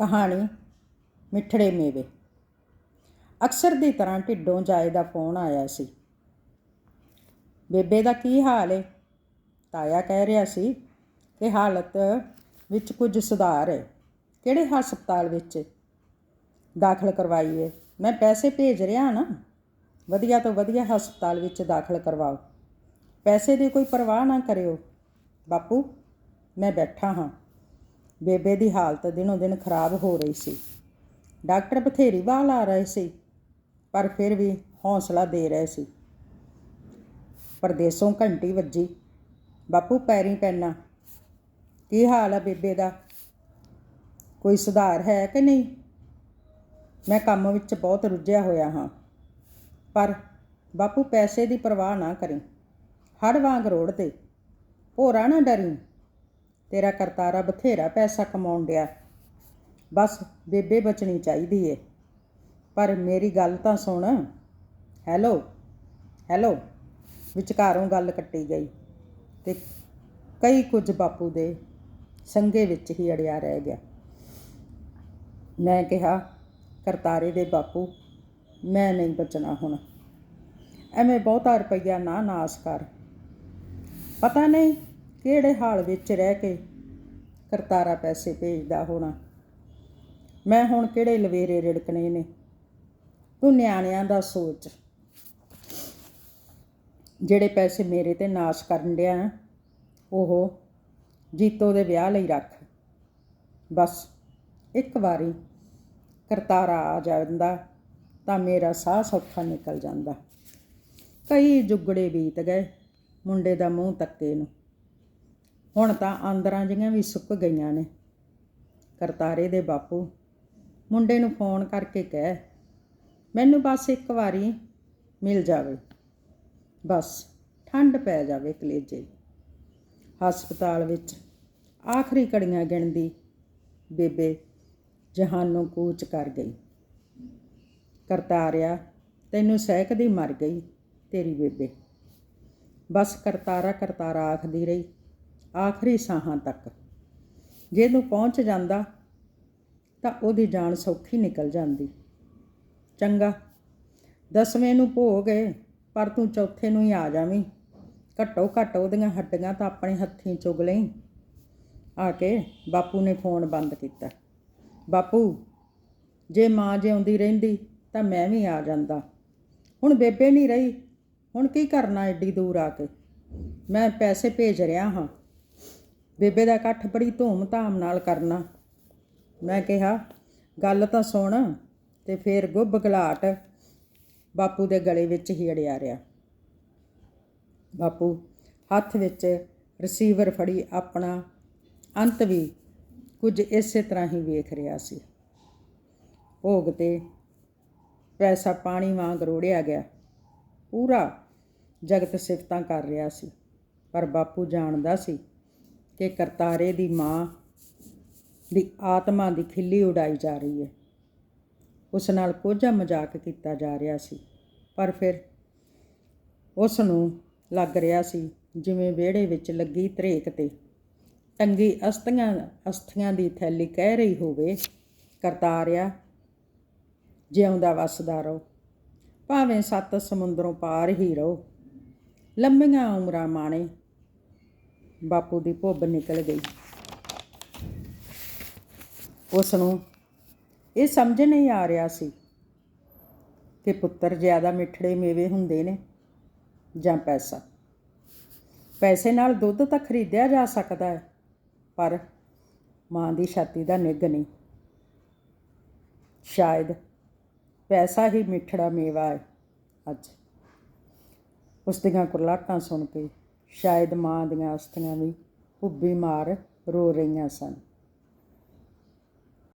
ਕਹਾਣੀ ਮਿੱਠੜੇ ਮੇਵੇ। ਅਕਸਰ ਦੀ ਤਰ੍ਹਾਂ ਢਿੱਡੋਂ ਜਾਏ ਦਾ ਫੋਨ ਆਇਆ ਸੀ। ਬੇਬੇ ਦਾ ਕੀ ਹਾਲ ਏ? ਤਾਇਆ ਕਹਿ ਰਿਹਾ ਸੀ ਕਿ ਹਾਲਤ ਵਿੱਚ ਕੁਝ ਸੁਧਾਰ ਹੈ ਕਿਹੜੇ ਹਸਪਤਾਲ ਵਿੱਚ ਦਾਖਲ ਕਰਵਾਈਏ। ਮੈਂ ਪੈਸੇ ਭੇਜ ਰਿਹਾ ਨਾ। ਵਧੀਆ ਤੋਂ ਵਧੀਆ ਹਸਪਤਾਲ ਵਿੱਚ ਦਾਖਲ ਕਰਵਾਓ। ਪੈਸੇ ਦੀ ਕੋਈ ਪਰਵਾਹ ਨਾ ਕਰਿਓ। ਬਾਪੂ, ਮੈਂ ਬੈਠਾ ਹਾਂ। ਬੇਬੇ ਦੀ ਹਾਲਤ ਦਿਨੋਂ ਦਿਨ ਖਰਾਬ ਹੋ ਰਹੀ ਸੀ। ਡਾਕਟਰ ਬਥੇਰੀ ਵਾਲ ਆ ਰਹੇ ਸੀ, ਪਰ ਫਿਰ ਵੀ ਹੌਸਲਾ ਦੇ ਰਹੇ ਸੀ। ਪਰਦੇਸੋਂ ਘੰਟੀ ਵੱਜੀ, ਬਾਪੂ, ਪੈਰੀ ਪੈਣਾ ਕੀ ਹਾਲ ਹੈ ਬੇਬੇ ਦਾ? ਕੋਈ ਸੁਧਾਰ ਹੈ ਕਿ ਨਹੀਂ? ਮੈਂ ਕੰਮ ਵਿੱਚ ਬਹੁਤ ਰੁੱਝਿਆ ਹੋਇਆ ਹਾਂ, ਪਰ ਬਾਪੂ ਪੈਸੇ ਦੀ ਪਰਵਾਹ ਨਾ ਕਰੀ। ਹੜ ਵਾਂਗ ਰੋੜ ਤੇ। ਭੋਰਾ ਨਾ ਡਰੀ। ਤੇਰਾ ਕਰਤਾਰਾ ਬਥੇਰਾ ਪੈਸਾ ਕਮਾਉਣ ਡਿਆ। ਬਸ ਬੇਬੇ ਬਚਣੀ ਚਾਹੀਦੀ ਏ। ਪਰ ਮੇਰੀ ਗੱਲ ਤਾਂ ਸੁਣ। ਹੈਲੋ ਹੈਲੋ, ਵਿਚਕਾਰੋਂ ਗੱਲ ਕੱਟੀ ਗਈ ਤੇ ਕਈ ਕੁਝ ਬਾਪੂ ਦੇ ਸੰਗੇ ਵਿੱਚ ਹੀ ਅੜਿਆ ਰਹਿ ਗਿਆ। ਮੈਂ ਕਿਹਾ, ਕਰਤਾਰੇ ਦੇ ਬਾਪੂ, ਮੈਂ ਨਹੀਂ ਬਚਣਾ ਹੁਣ। ਐਵੇਂ ਬਹੁਤਾ ਰੁਪਈਆ ਨਾ ਨਾਸ ਕਰ। ਪਤਾ ਨਹੀਂ ਕਿਹੜੇ ਹਾਲ ਵਿੱਚ ਰਹਿ ਕੇ ਕਰਤਾਰਾ ਪੈਸੇ ਭੇਜਦਾ ਹੋਣਾ? ਮੈਂ ਹੁਣ ਕਿਹੜੇ ਲਵੇਰੇ ਰਿੜਕਣੇ ਨੇ? ਤੂੰ ਨਿਆਣਿਆਂ ਦਾ ਸੋਚ। ਜਿਹੜੇ ਪੈਸੇ ਮੇਰੇ ਤੇ ਨਾਸ਼ ਕਰਨ ਡਿਆ ਉਹ ਜੀਤੋ ਦੇ ਵਿਆਹ ਲਈ ਰੱਖ। ਬਸ, ਇੱਕ ਵਾਰੀ ਕਰਤਾਰਾ ਆ ਜਾਂਦਾ ਤਾਂ ਮੇਰਾ ਸਾਹ ਸੌਖਾ ਨਿਕਲ ਜਾਂਦਾ। ਕਈ ਜੁਗੜੇ ਬੀਤ ਗਏ ਮੁੰਡੇ ਦਾ ਮੂੰਹ ਤੱਕੇ ਨੂੰ। ਹੁਣ ਤਾਂ ਆਂਦਰਾਂ ਜੀਆਂ ਵੀ ਸੁੱਕ ਗਈਆਂ ਨੇ। ਕਰਤਾਰੇ ਦੇ ਬਾਪੂ, ਮੁੰਡੇ ਨੂੰ ਫੋਨ ਕਰਕੇ ਕਹਿ, ਮੈਨੂੰ ਬਸ ਇੱਕ ਵਾਰੀ ਮਿਲ ਜਾਵੇ। ਬਸ, ਠੰਡ ਪੈ ਜਾਵੇ ਕਲੇਜੇ ਹਸਪਤਾਲ ਵਿੱਚ ਆਖਰੀ ਘੜੀਆਂ ਗਿਣਦੀ ਬੇਬੇ ਜਹਾਨੋਂ ਕੂਚ ਕਰ ਗਈ। ਕਰਤਾਰਿਆ, ਤੈਨੂੰ ਸਹਿਕਦੀ ਮਰ ਗਈ ਤੇਰੀ ਬੇਬੇ। ਬਸ ਕਰਤਾਰਾ ਕਰਤਾਰਾ ਆਖਦੀ ਰਹੀ। ਆਖਰੀ ਸਾਹਾਂ ਤੱਕ। ਜੇ ਤੂੰ ਪਹੁੰਚ ਜਾਂਦਾ, ਤਾਂ ਉਹਦੀ ਜਾਨ ਸੌਖੀ ਨਿਕਲ ਜਾਂਦੀ। ਚੰਗਾ, ਦਸਵੇਂ ਨੂੰ ਭੋਗ ਏ, ਪਰ ਤੂੰ ਚੌਥੇ ਨੂੰ ਹੀ ਆ ਜਾਵੀਂ। ਘੱਟੋ ਘੱਟ ਉਹਦੀਆਂ ਹੱਡੀਆਂ ਤਾਂ ਆਪਣੇ ਹੱਥੀਂ ਚੁਗ ਲਈ। ਆ ਕੇ ਬਾਪੂ ਨੇ ਫੋਨ ਬੰਦ ਕੀਤਾ। ਬਾਪੂ, ਜੇ ਮਾਂ ਜਿਉਂਦੀ ਰਹਿੰਦੀ, ਤਾਂ ਮੈਂ ਵੀ ਆ ਜਾਂਦਾ। ਹੁਣ ਬੇਬੇ ਨਹੀਂ ਰਹੀ, ਹੁਣ ਕੀ ਕਰਨਾ ਐਡੀ ਦੂਰ ਆ ਕੇ? ਮੈਂ ਪੈਸੇ ਭੇਜ ਰਿਹਾ ਹਾਂ। ਬੇਬੇ ਦਾ ਇਕੱਠ ਬੜੀ ਧੂਮ-ਧਾਮ ਨਾਲ ਕਰਨਾ। ਮੈਂ ਕਿਹਾ, ਗੱਲ ਤਾਂ ਸੁਣ ਤੇ ਫੇਰ ਗੁੱਬ ਗਲਾਟ ਬਾਪੂ ਦੇ ਗਲੇ ਵਿੱਚ ਹੀ ਅੜਿਆ ਰਿਹਾ। ਬਾਪੂ ਹੱਥ ਵਿੱਚ ਰਿਸੀਵਰ ਫੜੀ, ਆਪਣਾ ਅੰਤ ਵੀ ਕੁਝ ਇਸੇ ਤਰ੍ਹਾਂ ਹੀ ਵੇਖ ਰਿਹਾ ਸੀ। ਭੋਗ ਤੇ ਪੈਸਾ ਪਾਣੀ ਵਾਂਗ ਰੋੜਿਆ ਗਿਆ। ਪੂਰਾ ਜਗਤ ਸਿਫਤਾਂ ਕਰ ਰਿਹਾ ਸੀ, ਪਰ ਬਾਪੂ ਜਾਣਦਾ ਸੀ ਕਿ ਕਰਤਾਰੇ ਦੀ ਮਾਂ ਦੀ ਆਤਮਾ ਦੀ ਖਿੱਲੀ ਉਡਾਈ ਜਾ ਰਹੀ ਹੈ। ਉਸ ਨਾਲ ਕੋਝਾ ਮਜ਼ਾਕ ਕੀਤਾ ਜਾ ਰਿਹਾ ਸੀ, ਪਰ ਫਿਰ ਉਸ ਨੂੰ ਲੱਗ ਰਿਹਾ ਸੀ ਜਿਵੇਂ ਵਿਹੜੇ ਵਿੱਚ ਲੱਗੀ ਧਰੇਕ ਤੇ ਟੰਗੀ ਅਸਥੀਆਂ ਅਸਥੀਆਂ ਦੀ ਥੈਲੀ ਕਹਿ ਰਹੀ ਹੋਵੇ, ਕਰਤਾਰਿਆ, ਜਿਉਂਦਾ ਵਸਦਾ ਰਹੋ, ਭਾਵੇਂ ਸੱਤ ਸਮੁੰਦਰੋਂ ਪਾਰ ਹੀ ਰਹੋ। ਲੰਮੀਆਂ ਉਮਰਾਂ ਮਾਣੇ ਬਾਪੂ ਦੀ ਭੁੱਬ ਨਿਕਲ ਗਈ। ਉਸ ਨੂੰ ਇਹ ਸਮਝ ਨਹੀਂ ਆ ਰਿਹਾ ਸੀ ਕਿ ਪੁੱਤਰ ਜ਼ਿਆਦਾ ਮਿੱਠੜੇ ਮੇਵੇ ਹੁੰਦੇ ਨੇ ਜਾਂ ਪੈਸਾ। ਪੈਸੇ ਨਾਲ ਦੁੱਧ ਤਾਂ ਖਰੀਦਿਆ ਜਾ ਸਕਦਾ ਹੈ, ਪਰ ਮਾਂ ਦੀ ਛਾਤੀ ਦਾ ਨਿੱਘ ਨਹੀਂ। ਸ਼ਾਇਦ ਪੈਸਾ ਹੀ ਮਿੱਠੜਾ ਮੇਵਾ ਹੈ ਅੱਜ। ਉਸ ਦੀਆਂ ਕੁਰਲਾਟਾਂ ਸੁਣ ਕੇ ਸ਼ਾਇਦ ਮਾਂ ਦੀਆਂ ਅਸਥੀਆਂ ਵੀ ਭੁੱਬੀ ਮਾਰ ਰੋ ਰਹੀਆਂ ਸਨ।